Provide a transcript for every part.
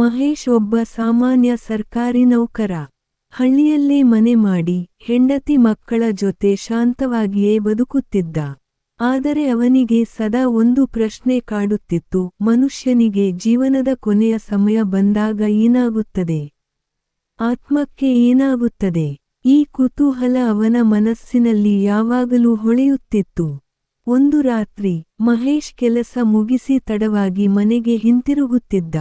ಮಹೇಶ್ ಒಬ್ಬ ಸಾಮಾನ್ಯ ಸರ್ಕಾರಿ ನೌಕರ. ಹಳ್ಳಿಯಲ್ಲೇ ಮನೆ ಮಾಡಿ ಹೆಂಡತಿ ಮಕ್ಕಳ ಜೊತೆ ಶಾಂತವಾಗಿಯೇ ಬದುಕುತ್ತಿದ್ದ. ಆದರೆ ಅವನಿಗೆ ಸದಾ ಒಂದು ಪ್ರಶ್ನೆ ಕಾಡುತ್ತಿತ್ತು, ಮನುಷ್ಯನಿಗೆ ಜೀವನದ ಕೊನೆಯ ಸಮಯ ಬಂದಾಗ ಏನಾಗುತ್ತದೆ? ಆತ್ಮಕ್ಕೆ ಏನಾಗುತ್ತದೆ? ಈ ಕುತೂಹಲ ಅವನ ಮನಸ್ಸಿನಲ್ಲಿ ಯಾವಾಗಲೂ ಹೊಳೆಯುತ್ತಿತ್ತು. ಒಂದು ರಾತ್ರಿ ಮಹೇಶ್ ಕೆಲಸ ಮುಗಿಸಿ ತಡವಾಗಿ ಮನೆಗೆ ಹಿಂತಿರುಗುತ್ತಿದ್ದ.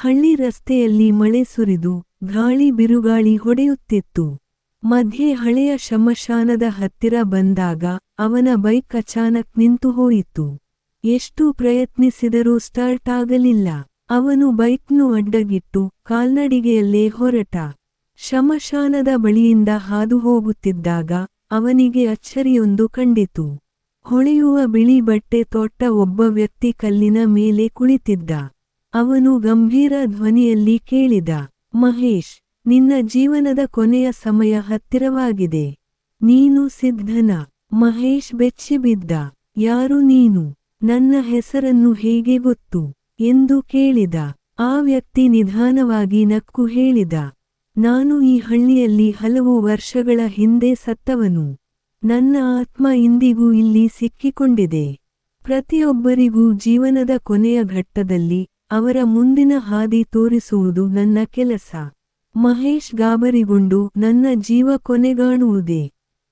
ಹಳ್ಳಿ ರಸ್ತೆಯಲ್ಲಿ ಮಳೆ ಸುರಿದು ಗಾಳಿ ಬಿರುಗಾಳಿ ಹೊಡೆಯುತ್ತಿತ್ತು. ಮಧ್ಯೆ ಹಳೆಯ ಶಮಶಾನದ ಹತ್ತಿರ ಬಂದಾಗ ಅವನ ಬೈಕ್ ಅಚಾನಕ್ ನಿಂತು ಹೋಯಿತು. ಎಷ್ಟು ಪ್ರಯತ್ನಿಸಿದರೂ ಸ್ಟಾರ್ಟ್ ಆಗಲಿಲ್ಲ. ಅವನು ಬೈಕ್ನು ಅಡ್ಡಗಿಟ್ಟು ಕಾಲ್ನಡಿಗೆಯಲ್ಲೇ ಹೊರಟ. ಶಮಶಾನದ ಬಳಿಯಿಂದ ಹಾದು ಹೋಗುತ್ತಿದ್ದಾಗ ಅವನಿಗೆ ಅಚ್ಚರಿಯೊಂದು ಕಂಡಿತು. ಹೊಳೆಯುವ ಬಿಳಿ ಬಟ್ಟೆ ತೊಟ್ಟ ಒಬ್ಬ ವ್ಯಕ್ತಿ ಕಲ್ಲಿನ ಮೇಲೆ ಕುಳಿತಿದ್ದ. ಅವನು ಗಂಭೀರ ಧ್ವನಿಯಲ್ಲಿ ಕೇಳಿದ, ಮಹೇಶ್, ನಿನ್ನ ಜೀವನದ ಕೊನೆಯ ಸಮಯ ಹತ್ತಿರವಾಗಿದೆ. ನೀನು ಸಿದ್ಧನ. ಮಹೇಶ್ ಬೆಚ್ಚಿಬಿದ್ದ, ಯಾರು ನೀನು? ನನ್ನ ಹೆಸರನ್ನು ಹೇಗೆ ಗೊತ್ತು? ಎಂದು ಕೇಳಿದ. ಆ ವ್ಯಕ್ತಿ ನಿಧಾನವಾಗಿ ನಕ್ಕು ಹೇಳಿದ, ನಾನು ಈ ಹಳ್ಳಿಯಲ್ಲಿ ಹಲವು ವರ್ಷಗಳ ಹಿಂದೆ ಸತ್ತವನು. ನನ್ನ ಆತ್ಮ ಇಂದಿಗೂ ಇಲ್ಲಿ ಸಿಕ್ಕಿಕೊಂಡಿದೆ. ಪ್ರತಿಯೊಬ್ಬರಿಗೂ ಜೀವನದ ಕೊನೆಯ ಘಟ್ಟದಲ್ಲಿ ಅವರ ಮುಂದಿನ ಹಾದಿ ತೋರಿಸುವುದು ನನ್ನ ಕೆಲಸ. ಮಹೇಶ್ ಗಾಬರಿಗೊಂಡು ನನ್ನ ಜೀವ ಕೊನೆಗಾಣುವುದೇ?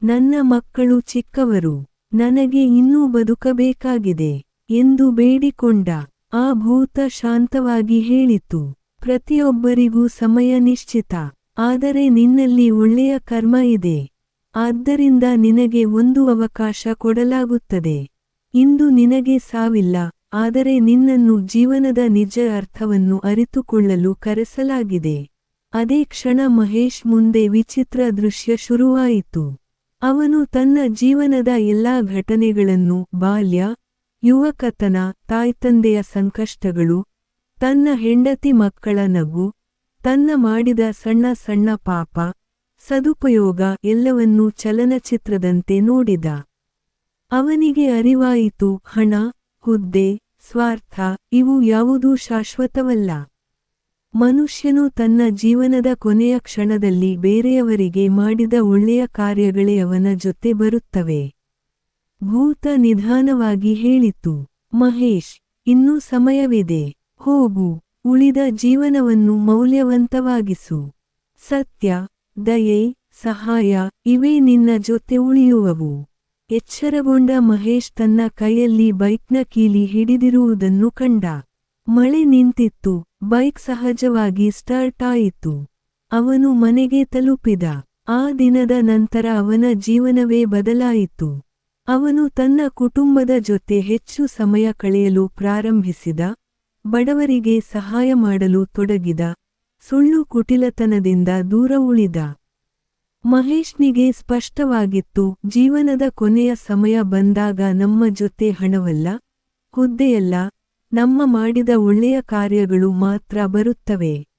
ನನ್ನ ಮಕ್ಕಳು ಚಿಕ್ಕವರು, ನನಗೆ ಇನ್ನೂ ಬದುಕಬೇಕಾಗಿದೆ ಎಂದು ಬೇಡಿಕೊಂಡ ಆ ಭೂತ ಶಾಂತವಾಗಿ ಹೇಳಿತು. ಪ್ರತಿಯೊಬ್ಬರಿಗೂ ಸಮಯ ನಿಶ್ಚಿತ, ಆದರೆ ನಿನ್ನಲ್ಲಿ ಒಳ್ಳೆಯ ಕರ್ಮ ಇದೆ. ಆದ್ದರಿಂದ ನಿನಗೆ ಒಂದು ಅವಕಾಶ ಕೊಡಲಾಗುತ್ತದೆ. ಇಂದು ನಿನಗೆ ಸಾವಿಲ್ಲ ಆದರೆ ನಿನ್ನನ್ನು ಜೀವನದ ನಿಜ ಅರ್ಥವನ್ನು ಅರಿತುಕೊಳ್ಳಲು ಕರೆಸಲಾಗಿದೆ. ಅದೇ ಕ್ಷಣ ಮಹೇಶ್ ಮುಂದೆ ವಿಚಿತ್ರ ದೃಶ್ಯ ಶುರುವಾಯಿತು. ಅವನು ತನ್ನ ಜೀವನದ ಎಲ್ಲಾ ಘಟನೆಗಳನ್ನು, ಬಾಲ್ಯ, ಯುವಕತನ, ತಾಯ್ತಂದೆಯ ಸಂಕಷ್ಟಗಳು, ತನ್ನ ಹೆಂಡತಿ ಮಕ್ಕಳ ನಗು, ತನ್ನ ಮಾಡಿದ ಸಣ್ಣ ಸಣ್ಣ ಪಾಪ, ಸದುಪಯೋಗ ಎಲ್ಲವನ್ನೂ ಚಲನಚಿತ್ರದಂತೆ ನೋಡಿದ. ಅವನಿಗೆ ಅರಿವಾಯಿತು, ಹಣ, ಹುದ್ದೆ ಸ್ವಾರ್ಥ, ಇವು ಯಾವುದೂ ಶಾಶ್ವತವಲ್ಲ. ಮನುಷ್ಯನು ತನ್ನ ಜೀವನದ ಕೊನೆಯ ಕ್ಷಣದಲ್ಲಿ ಬೇರೆಯವರಿಗೆ ಮಾಡಿದ ಒಳ್ಳೆಯ ಕಾರ್ಯಗಳೇ ಅವನ ಜೊತೆ ಬರುತ್ತವೆ. ಭೂತ ನಿಧಾನವಾಗಿ ಹೇಳಿತು, ಮಹೇಶ್, ಇನ್ನೂ ಸಮಯವಿದೆ, ಹೋಗು, ಉಳಿದ ಜೀವನವನ್ನು ಮೌಲ್ಯವಂತವಾಗಿಸು. ಸತ್ಯ, ದಯೆ, ಸಹಾಯ, ಇವೇ ನಿನ್ನ ಜೊತೆ ಉಳಿಯುವವು. ಎಚ್ಚರಗೊಂಡ ಮಹೇಶ್ ತನ್ನ ಕೈಯಲ್ಲಿ ಬೈಕ್ನ ಕೀಲಿ ಹಿಡಿದಿರುವುದನ್ನು ಕಂಡ. ಮಳೆ ನಿಂತಿತ್ತು, ಬೈಕ್ ಸಹಜವಾಗಿ ಸ್ಟಾರ್ಟ್ ಆಯಿತು. ಅವನು ಮನೆಗೆ ತಲುಪಿದ. ಆ ದಿನದ ನಂತರ ಅವನ ಜೀವನವೇ ಬದಲಾಯಿತು. ಅವನು ತನ್ನ ಕುಟುಂಬದ ಜೊತೆ ಹೆಚ್ಚು ಸಮಯ ಕಳೆಯಲು ಪ್ರಾರಂಭಿಸಿದ. ಬಡವರಿಗೆ ಸಹಾಯ ಮಾಡಲು ತೊಡಗಿದ. ಸುಳ್ಳು ಕುಟಿಲತನದಿಂದ ದೂರ ಉಳಿದ. ಮಹೇಶ್ನಿಗೆ ಸ್ಪಷ್ಟವಾಗಿತ್ತು, ಜೀವನದ ಕೊನೆಯ ಸಮಯ ಬಂದಾಗ ನಮ್ಮ ಜೊತೆ ಹಣವಲ್ಲ? ಹುದ್ದೆಯಲ್ಲ? ನಮ್ಮ ಮಾಡಿದ ಒಳ್ಳೆಯ ಕಾರ್ಯಗಳು ಮಾತ್ರ ಬರುತ್ತವೆ.